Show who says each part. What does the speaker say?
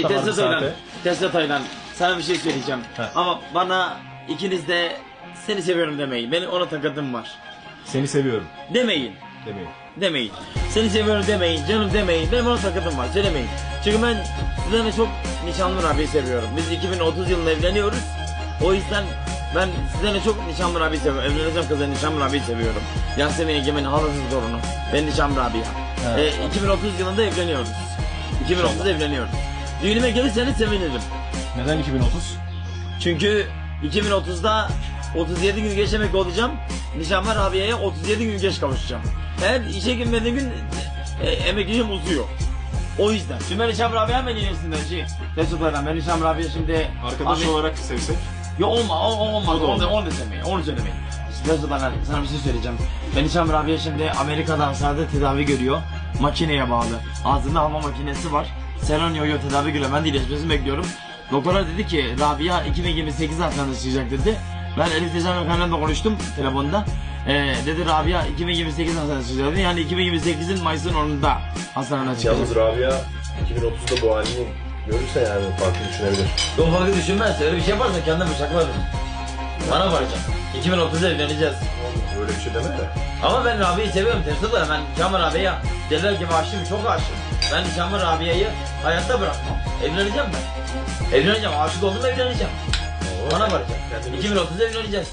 Speaker 1: Şey,
Speaker 2: Tamam,
Speaker 1: Tesla Taylan.
Speaker 2: saate.
Speaker 1: Tesla Taylan. Sana bir şey söyleyeceğim.
Speaker 2: Heh.
Speaker 1: Ama bana ikiniz de seni seviyorum demeyin. Benim ona takıntım var.
Speaker 2: Seni seviyorum
Speaker 1: Demeyin.
Speaker 2: demeyin.
Speaker 1: Demeyin. Seni seviyorum demeyin. Canım demeyin. Benim ona takıntım var. Söylemeyin. Çünkü ben sizden de çok Nişanlı abiyi seviyorum. Biz 2030 yılında evleniyoruz. O yüzden ben sizden de çok Nişanlı abiyi seviyorum. Evleneceğim kızla Nişanlı abiyi seviyorum. Yasemin Egemen'in halasız torunu. Ben Nişanlı abi ya.
Speaker 2: Evet.
Speaker 1: Ee, 2030 yılında evleniyoruz. 2030 evleniyoruz. Düğünüme gelirseniz sevinirim.
Speaker 2: Neden 2030?
Speaker 1: Çünkü 2030'da 37 gün geç emek olacağım. Nişanlar abiyeye 37 gün geç kavuşacağım. Her işe girmediğim gün e, emekliliğim uzuyor. O yüzden. Şimdi ben Nişanlar abiye hemen ilerisinden şey. Teşekkürler ben Nişanlar abiye şimdi...
Speaker 2: Arkadaş
Speaker 1: Abi-
Speaker 2: olarak sevsek.
Speaker 1: Yo olma, o, o olmaz.
Speaker 2: O da
Speaker 1: Onu,
Speaker 2: olmaz.
Speaker 1: onu da söylemeyin. Onu söylemeyin. Teşekkürler sana bir şey söyleyeceğim. Ben Nişanlar abiye şimdi Amerika'da hastanede tedavi görüyor. Makineye bağlı. Ağzında hava makinesi var. Selonio'yu tedavi görüyor. Ben de iyileşmesini bekliyorum. Doktorlar dedi ki Rabia 2028 hastanede çıkacak dedi. Ben Elif Tecan Efendi'yle konuştum telefonda. Ee, dedi Rabia 2028 hastanede çıkacak dedi. Yani 2028'in Mayıs'ın 10'unda hastanede çıkacak.
Speaker 3: Yalnız Rabia 2030'da bu halini görürse yani farklı düşünebilir.
Speaker 1: Yok farkı düşünmez. Öyle bir şey yaparsa kendine bıçaklarım. Bana varacak. 2030'da evleneceğiz.
Speaker 3: Öyle bir şey deme de.
Speaker 1: Ama ben Rabia'yı seviyorum Tesla ben Kamil abiye derler gibi aşığım çok aşığım. Ben Kamil Rabia'yı hayatta bırakmam. Evleneceğim ben. Evleneceğim aşık oldum evleneceğim. Bana varacak. 2030'da evleneceğiz.